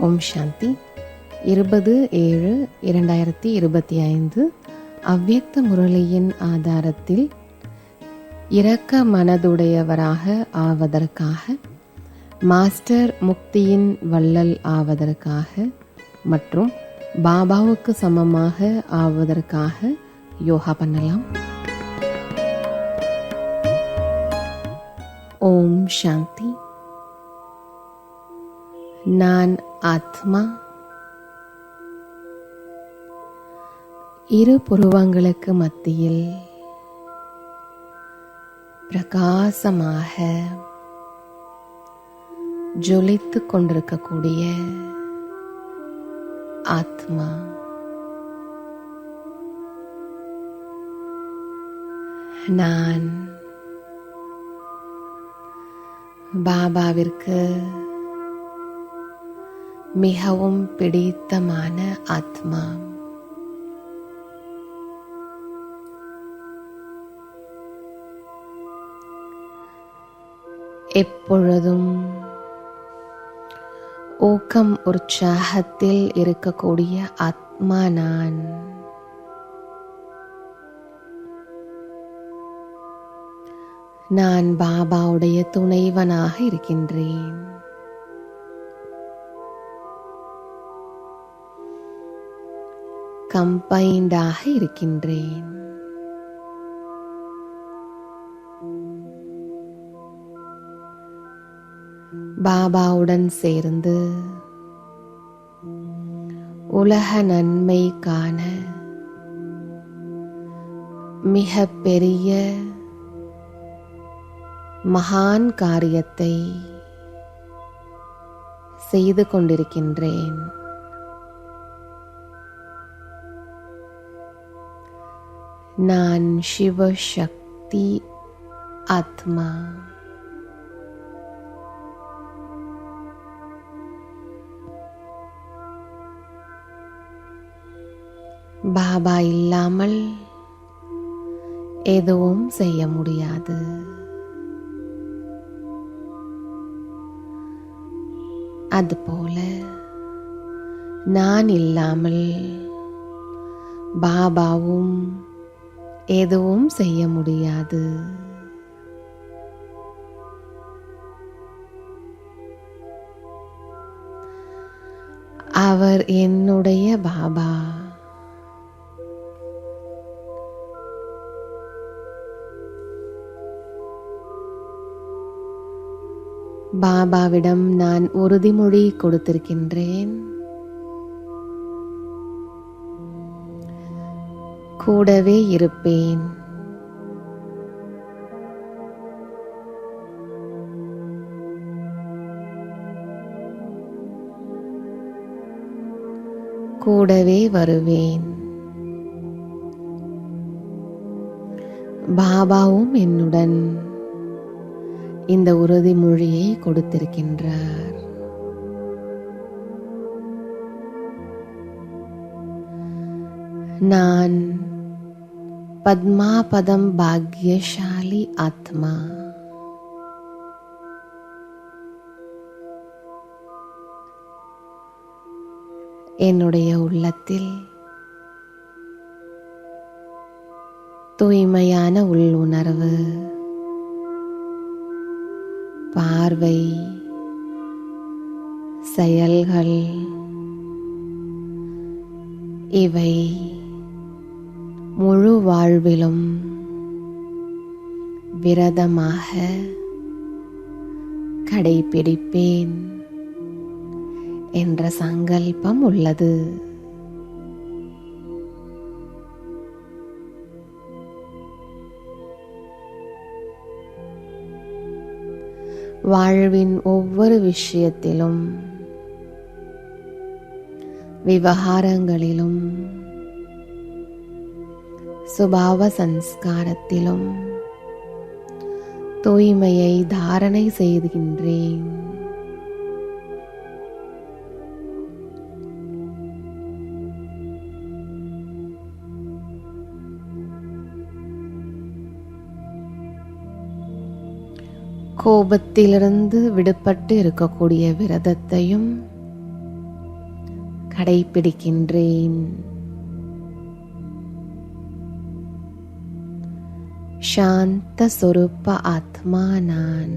ஓம் சாந்தி. இருபது ஏழு இரண்டாயிரத்தி இருபத்தி ஐந்து அவ்வியக்த முரளியின் ஆதாரத்தில் இரக்க மனதுடையவராக ஆவதற்காக மாஸ்டர் முக்தியின் வள்ளல் ஆவதற்காக மற்றும் பாபாவுக்கு சமமாக ஆவதற்காக யோகா பண்ணலாம். ஓம் சாந்தி. நான் ஆத்மா. இரு புருவங்களுக்கு மத்தியில் பிரகாசமாக ஜொலித்து கொண்டிருக்கக்கூடிய ஆத்மா. நான் பாபாவிற்கு மிகவும் பிடித்தமான ஆத்மா. எப்பொழுதும் ஊக்கம் உற்சாகத்தில் இருக்கக்கூடிய ஆத்மா நான். நான் பாபாவுடைய துணைவனாக இருக்கின்றேன். கம்பைண்டாக இருக்கின்றேன். பாபாவுடன் சேர்ந்து உலக நன்மை காண மிக பெரிய மகான் காரியத்தை செய்து கொண்டிருக்கின்றேன். நான் சிவசக்தி ஆத்மா. பாபா இல்லாமல் எதுவும் செய்ய முடியாது. அதுபோல நான் இல்லாமல் பாபாவும் எதுவும் செய்ய முடியாது. அவர் என்னுடைய பாபா. பாபாவிடம் நான் உறுதிமொழி கொடுத்திருக்கின்றேன். கூடவே இருப்பேன். கூடவே வருவேன். பாபாவும் என்னுடன் இந்த உறுதிமொழியை கொடுத்திருக்கின்றார். நான் பத்மாபதம் பாக்யசாலி ஆத்மா என்னுடைய உள்ளத்தில் தூய்மையான உள்ளுணர்வு பார்வை செயல்கள் இவை முழு வாழ்விலும் விரதமாக கடைபிடிப்பேன் என்ற சங்கல்பம் உள்ளது. வாழ்வின் ஒவ்வொரு விஷயத்திலும் விவகாரங்களிலும் சுபாவ சன்ஸ்காரத்திலும் தூய்மையை தாரணை செய்கின்றேன் கோபத்திலிருந்து விடுபட்டு இருக்கக்கூடிய விரதத்தையும் கடைபிடிக்கின்றேன். சாந்த சொரூப ஆத்மா நான்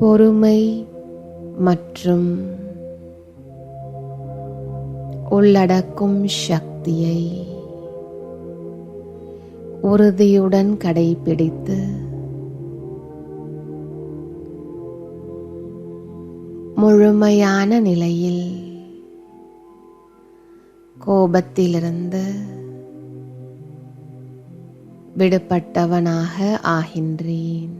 பொறுமை மற்றும் உள்ளடக்கும் சக்தியை உறுதியுடன் கடைபிடித்து முழுமையான நிலையில் கோபத்திலிருந்து விடுபட்டவனாக ஆகின்றேன்.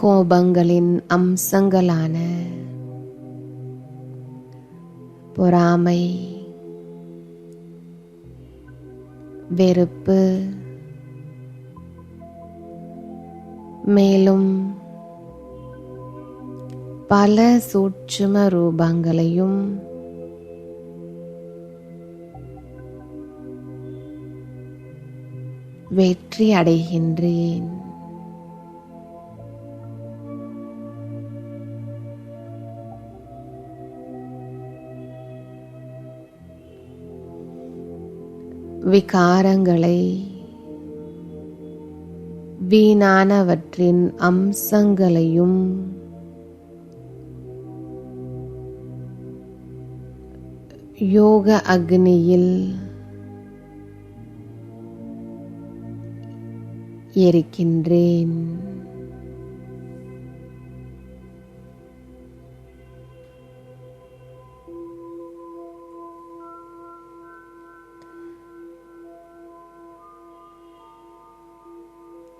கோபங்களின் அம்சங்களான பொறாமை வெறுப்பு மேலும் பல சூட்சும ரூபங்களையும் வெற்றி அடைகின்றேன். விகாரங்களை. வீணானவற்றின் அம்சங்களையும் யோக அக்னியில் எரிக்கின்றேன்.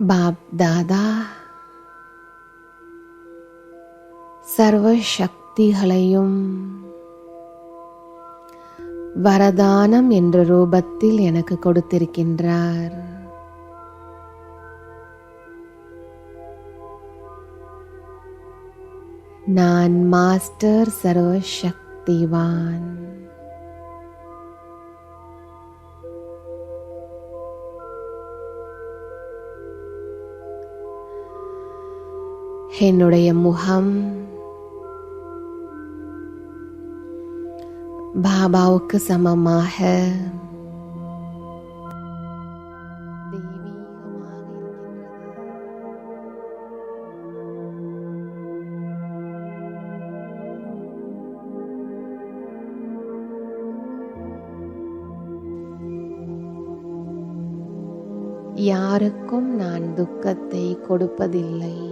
பாப் தாதா சர்வ சக்திகளையும் வரதானம் என்ற ரூபத்தில் எனக்கு கொடுத்திருக்கின்றார். நான் மாஸ்டர் சர்வசக்திவான். என்னுடைய முகம். பாபாவுக்கு சமமாக. யாருக்கும் நான் துக்கத்தை கொடுப்பதில்லை.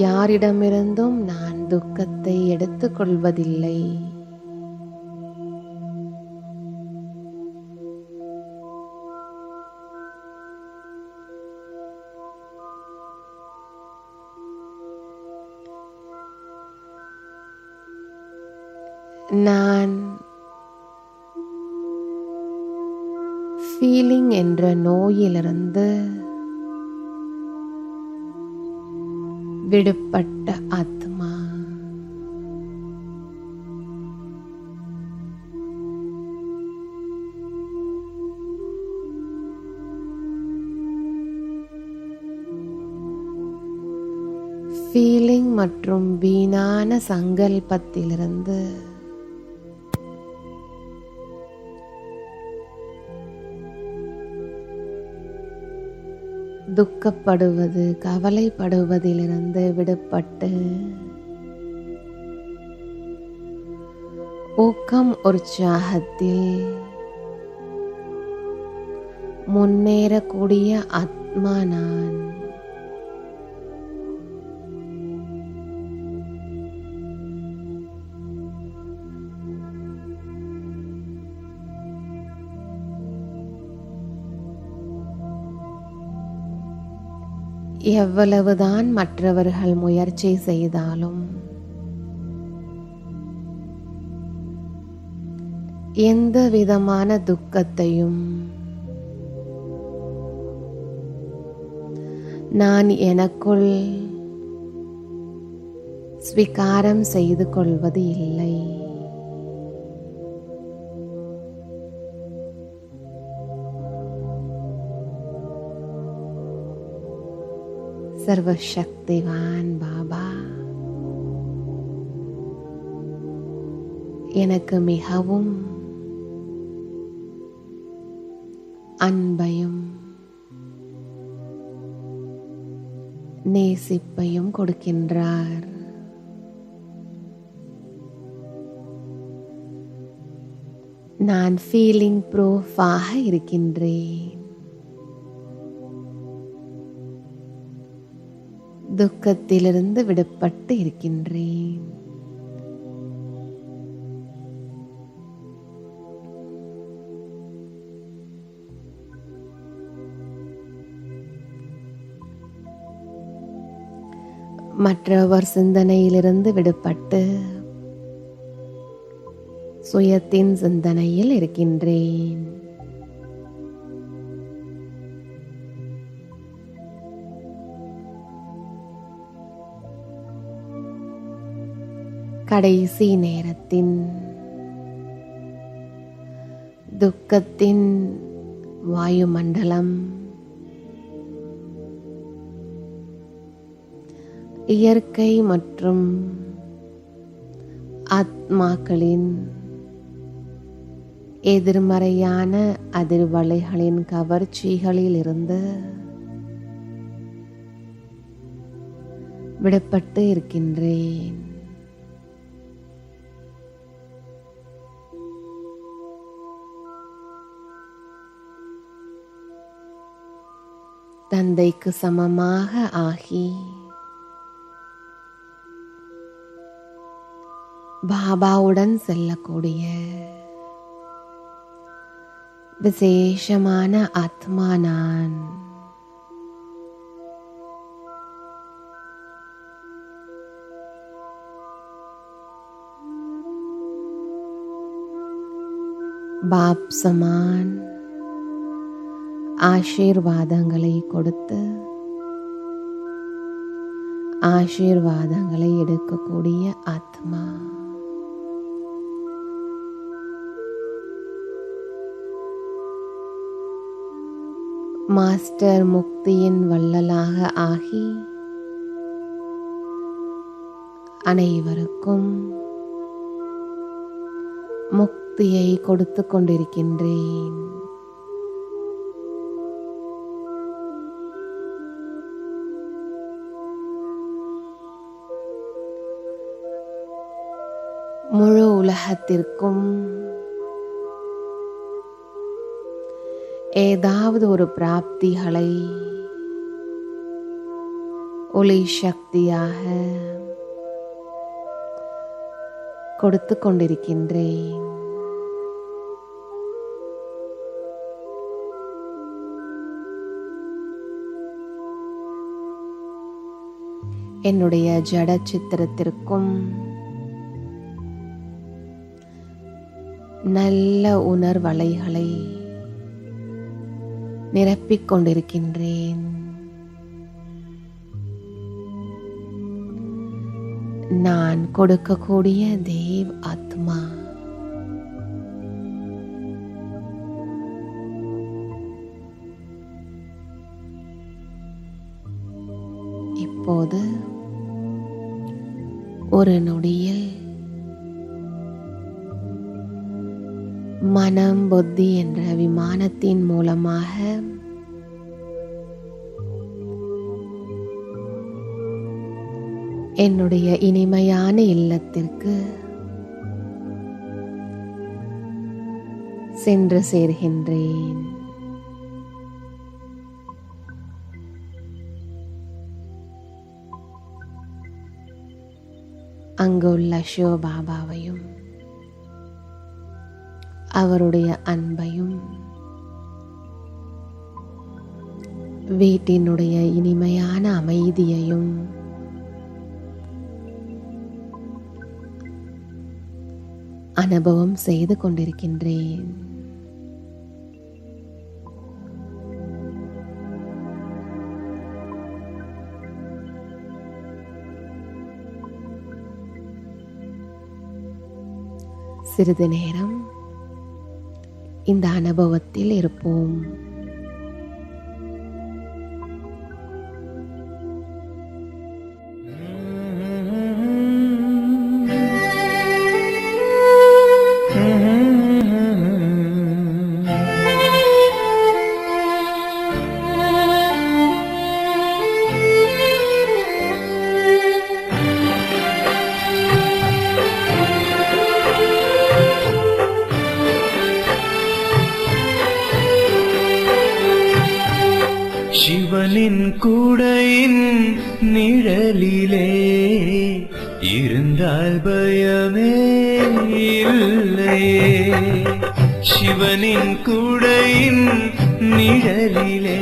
யாரிடமிருந்தும் நான் துக்கத்தை எடுத்துக்கொள்வதில்லை. நான் ஃபீலிங் என்ற நோயிலிருந்து விடுபட்ட ஆத்மா. ஃபீலிங் மற்றும் வீணான சங்கல்பத்திலிருந்து துக்கப்படுவது கவலைப்படுவதிலிருந்து விடுபட்டு ஊக்கம் உற்சாகத்தில் முன்னேறக்கூடிய ஆத்மா நான். எவ்வளவுதான் மற்றவர்கள் முயற்சி செய்தாலும் எந்த விதமான துக்கத்தையும் நான் எனக்குள் ஸ்வீகாரம் செய்து கொள்வது இல்லை. சர்வசக்திவான் பாபா. எனக்கு மிகவும் அன்பையும் நேசிப்பையும் கொடுக்கின்றார். நான் ஃபீலிங் ப்ரூஃபாக இருக்கின்றேன். துக்கத்திலிருந்து விடுபட்டு இருக்கின்றேன். மற்றவர் சிந்தனையிலிருந்து விடுபட்டு சுயத்தின் சிந்தனையில் இருக்கின்றேன். கடைசி நேரத்தின் துக்கத்தின் வாயுமண்டலம். இயற்கை மற்றும் ஆத்மாக்களின் எதிர்மறையான அதிர்வலைகளின் கவர்ச்சிகளில் இருந்து விடப்பட்டு இருக்கின்றேன். தந்தைக்கு சமமாக ஆகி. பாபாவுடன் செல்லக்கூடிய விசேஷமான ஆத்மா நான். பாப் சமான் ஆசீர்வாதங்களை கொடுத்து ஆசீர்வாதங்களை எடுக்கக்கூடிய ஆத்மா. மாஸ்டர் முக்தியின் வள்ளலாக ஆகி அனைவருக்கும் முக்தியை கொடுத்து கொண்டிருக்கின்றேன். முழு உலகத்திற்கும். ஏதாவது ஒரு பிராப்திகளை ஒளி சக்தியாக கொடுத்து கொண்டிருக்கின்றேன். என்னுடைய ஜட சித்திரத்திற்கும் நல்ல உணர்வலைகளை நிரப்பிக் கொண்டிருக்கின்றேன் நான் கொடுக்கக்கூடிய தேவ் ஆத்மா இப்போது ஒரு நொடியில் மனம் புத்தி என்ற விமானத்தின் மூலமாக என்னுடைய இனிமையான இல்லத்திற்கு சென்று சேர்கின்றேன். அங்குள்ள சிவபாபாவையும் அவருடைய அன்பையும் வீட்டினுடைய இனிமையான அமைதியையும் அனுபவம் செய்து கொண்டிருக்கின்றேன். சிறிது நேரம் இந்த அனுபவத்தில் இருப்போம். நிழலிலே இருந்தால் பயமே இல்லையே சிவனின் கூடையின் நிழலிலே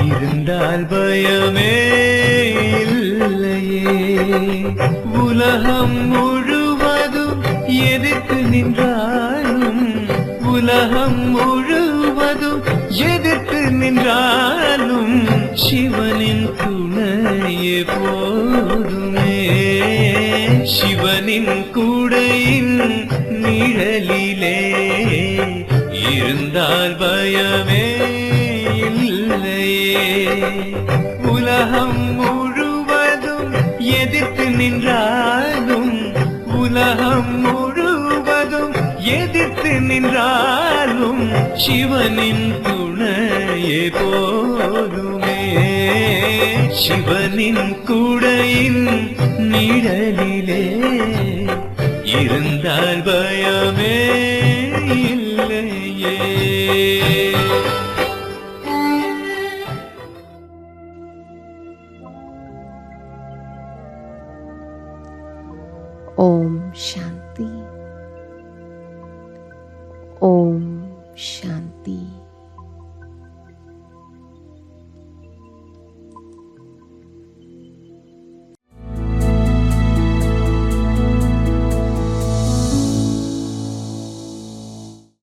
இருந்தால் பயமே இல்லையே. உலகம் முழுவதும் எதிர்த்து நின்றாலும் உலகம் முழுவதும் எதிர்த்து நின்றாலும் சிவனின் துணையே போதுமே. சிவனின் கூடையின் நிழலிலே இருந்தால் பயமே இல்லையே. உலகம் முழுவதும் எதிர்த்து நின்றாலும் உலகம் முழுவதும் எதிர்த்து நின்றாலும் சிவனின் துணையே போதுமே சிவனின் கூடையின் நிழலிலே இருந்தால் பயமே இல்லையே